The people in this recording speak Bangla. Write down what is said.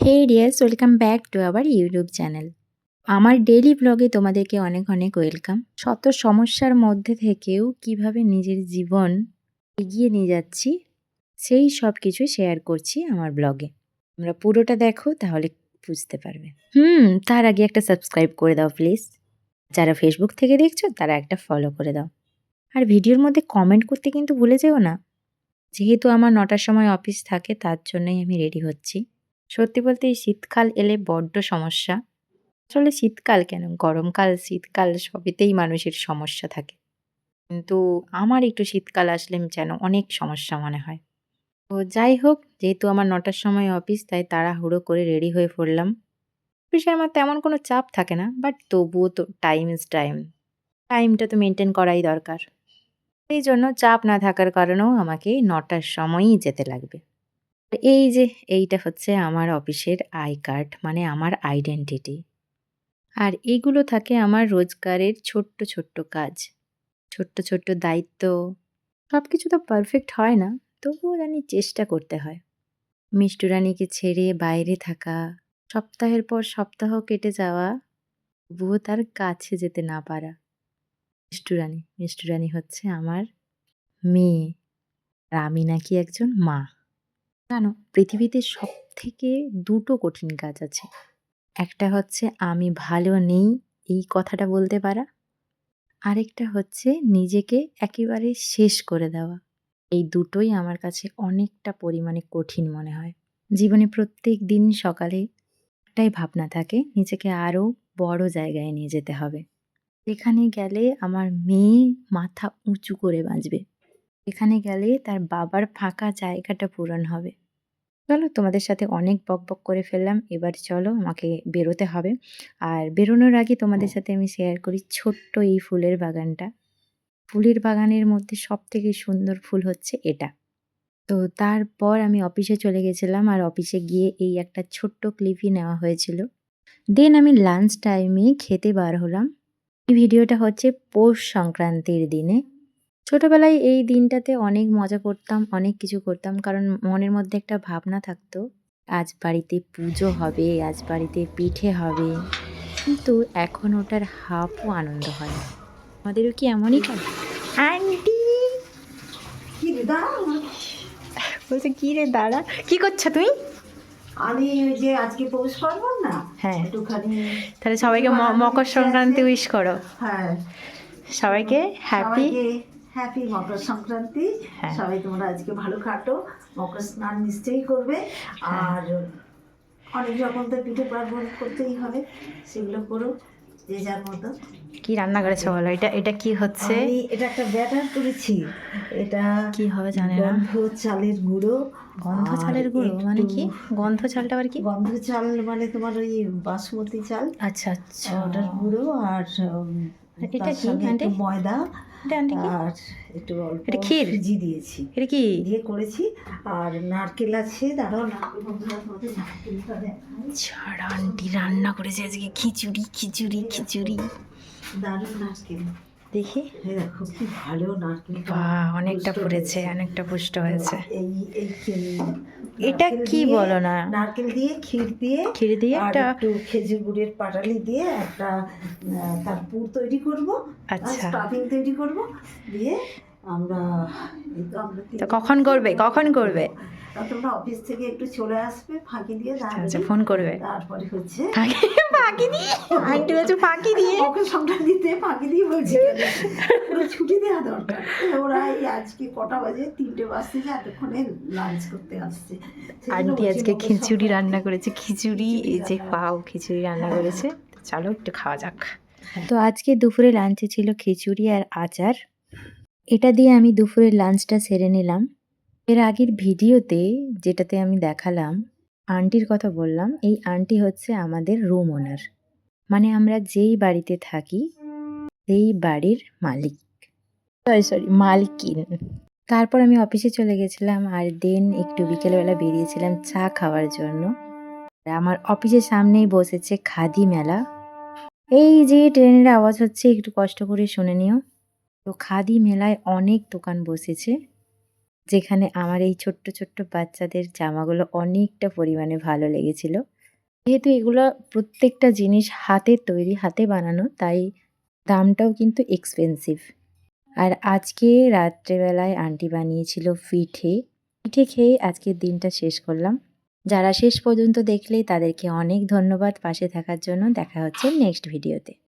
Hey dears welcome back to our YouTube channel আমার ডেইলি ব্লগে তোমাদেরকে অনেক অনেক ওয়েলকাম শত সমস্যার মধ্যে থেকেও কীভাবে নিজের জীবন এগিয়ে নিয়ে যাচ্ছি, সেই সব কিছু শেয়ার করছি আমার ব্লগে তোমরা পুরোটা দেখো, তাহলে বুঝতে পারবে। হুম, তার আগে একটা সাবস্ক্রাইব করে দাও প্লিজ যারা ফেসবুক থেকে দেখছ, তারা একটা ফলো করে দাও। আর ভিডিওর মধ্যে কমেন্ট করতে কিন্তু ভুলে যেও না। যেহেতু আমার নটার সময় অফিস থাকে, তার জন্যই আমি রেডি হচ্ছি। সত্যি বলতে এই শীতকাল এলে বড্ড সমস্যা। আসলে শীতকাল কেন? গরমকাল, শীতকাল সবেতেই মানুষের সমস্যা থাকে। কিন্তু আমার একটু শীতকাল আসলে যেন অনেক সমস্যা মনে হয়। তো যাই হোক, যেহেতু আমার নটার সময় অফিস, তাই তাড়াহুড়ো করে রেডি হয়ে পড়লাম। অফিসে আমার তেমন কোনো চাপ থাকে না, বাট তবুও তো টাইম ইজ টাইম। টাইমটা তো মেনটেন করাই দরকার। সেই জন্য চাপ না থাকার কারণেও আমাকে নটার সময়ই যেতে লাগবে। এই যে এইটা হচ্ছে আমার অফিসের আই কার্ড মানে আমার আইডেন্টিটি। আর এগুলো থাকে আমার রোজগারের ছোট্ট ছোট্ট কাজ। ছোট্ট ছোট্ট দায়িত্ব সব কিছু তো পারফেক্ট হয় না, তবুও জানি চেষ্টা করতে হয়। মিষ্টুরানিকে ছেড়ে বাইরে থাকা, সপ্তাহের পর সপ্তাহ কেটে যাওয়া, তবুও তার কাছে যেতে না পারা। মিষ্টুরানি মিষ্টুরানি হচ্ছে আমার মেয়ে। আর আমি নাকি একজন মা। জানো পৃথিবীতে সব থেকে দুটো কঠিন কাজ আছে। একটা হচ্ছে আমি ভালো নেই, এই কথাটা বলতে পারা। আরেকটা হচ্ছে নিজেকে একেবারে শেষ করে দেওয়া। এই দুটোই আমার কাছে অনেকটা পরিমাণে কঠিন মনে হয়। জীবনে প্রত্যেক দিন সকালে একটাই ভাবনা থাকে, নিজেকে আরও বড় জায়গায় নিয়ে যেতে হবে। যেখানে গেলে আমার মেয়ে মাথা উঁচু করে বাঁচবে। এখানে গেলে তার বাবার ফাঁকা জায়গাটা পূরণ হবে। চলো তোমাদের সাথে অনেক বক বক করে ফেললাম, এবার চলো আমাকে বেরোতে হবে। আর বেরোনোর আগে তোমাদের সাথে আমি শেয়ার করি ছোট্ট এই ফুলের বাগানটা। ফুলের বাগানের মধ্যে সব থেকে সুন্দর ফুল হচ্ছে এটা। তো তারপর আমি অফিসে চলে গেছিলাম আর অফিসে গিয়ে এই একটা ছোট্ট ক্লিপই নেওয়া হয়েছিল। দেন আমি লাঞ্চ টাইমে খেতে বার হলাম। এই ভিডিওটা হচ্ছে পৌষ সংক্রান্তির দিনে। ছোটবেলায় এই দিনটাতে অনেক মজা করতাম অনেক কিছু করতাম কারণ মনের মধ্যে একটা ভাবনা থাকতো আজ বাড়িতে পুজো হবে আজ বাড়িতে পিঠে হবে। কিন্তু এখন ওটার হাফও আনন্দ হয় না। আমাদেরও কি এমনই কাজ আন্টি! বলছে কি রে দাঁড়া কি করছ তুমি? আমি ওই যে আজকে পৌষ পার্বণ না? হ্যাঁ। একটুখানি তাহলে সবাইকে মকর সংক্রান্তি উইশ করো। হ্যাঁ। সবাইকে হ্যাপি হ্যাপি মকর সংক্রান্তি। হ্যাঁ। সবাই তোমরা আজকে ভালো কাটো। মকর স্নান নিশ্চয়ই করবে। হ্যাঁ। আর অনেক রকম তো পিঠে পার্বণ করতেই হবে সেগুলো করো যে যার মতো। কি রান্না করেছ বলো? এটা এটা কি হচ্ছে? এটা একটা ব্যাটার করেছি। এটা কি হবে জানে না। গন্ধ চালের গুঁড়ো। গন্ধ চালের গুঁড়ো? মানে কি? গন্ধ চালটা আবার কি? গন্ধ চাল মানে তোমার ওই বাসমতি চাল। আচ্ছা আচ্ছা। ওটার গুঁড়ো আর এটা কি, আন্টি? ময়দা আন্টি আর একটু অল্প এটা ক্ষীর? সুজি দিয়েছি। এটা কি? দিয়ে করেছি। আর নারকেল আছে। দাঁড়াও ছাড়া আন্টি রান্না করেছে আজকে। খিচুড়ি খিচুড়ি খিচুড়ি। দারুণ নারকেল। দেখি? দেখো কি ভালো নারকেল বাহ অনেকটা পড়েছে অনেকটা পুষ্ট হয়েছে। এই এটা কি বলো না? নারকেল দিয়ে ক্ষীর দিয়ে ক্ষীর দিয়ে একটা খেজুর গুড়ের পাটালি দিয়ে একটা তার পুর তৈরি করব। আচ্ছা। স্টাফিং তৈরি করব। দিয়ে আমরা কখন করবে? কখন করবে? তোমরা অফিস থেকে একটু চলে আসবে ফাঁকি দিয়ে দাঁড়াবে আচ্ছা ফোন করবে। তারপরে হচ্ছে ফাঁকি দিয়ে? আন্টি বলছে ফাঁকি দিয়ে। মকর সংক্রান্তিতে ফাঁকি দিয়ে বলছি ছুটি দেওয়া দরকার। ওরা এই আজকে কটা বাজে? তিনটে বাজতে যে এতক্ষণে লাঞ্চ করতে আসছে। আন্টি আজকে খিচুড়ি রান্না করেছে। খিচুড়ি এই যে পাও খিচুড়ি রান্না করেছে। তো চলো একটু খাওয়া যাক। হ্যাঁ। তো আজকে দুপুরে লাঞ্চে ছিল খিচুড়ি আর আচার। এটা দিয়ে আমি দুপুরের লাঞ্চটা সেরে নিলাম। এর আগের ভিডিওতে যেটাতে আমি দেখালাম, আন্টির কথা বললাম, এই আন্টি হচ্ছে আমাদের রুম ওনার মানে আমরা যেই বাড়িতে থাকি, সেই বাড়ির মালিক। সরি সরি মালকিন। তারপর আমি অফিসে চলে গেছিলাম আর দেন একটু বিকেলবেলা বেরিয়েছিলাম চা খাওয়ার জন্য। আমার অফিসের সামনেই বসেছে খাদি মেলা। এই যে ট্রেনের আওয়াজ হচ্ছে, একটু কষ্ট করে শুনে নিও। তো খাদি মেলায় অনেক দোকান বসেছে। যেখানে আমার এই ছোট্ট ছোট্ট বাচ্চাদের জামাগুলো অনেকটা পরিমাণে ভালো লেগেছিল। যেহেতু এগুলো প্রত্যেকটা জিনিস হাতের তৈরি, হাতে বানানো, তাই দামটাও কিন্তু এক্সপেন্সিভ আর আজকে রাত্রেবেলায় আন্টি বানিয়েছিল পিঠে। পিঠে খেয়ে আজকের দিনটা শেষ করলাম। যারা শেষ পর্যন্ত দেখলে তাদেরকে অনেক ধন্যবাদ। পাশে থাকার জন্য দেখা হচ্ছে নেক্সট ভিডিওতে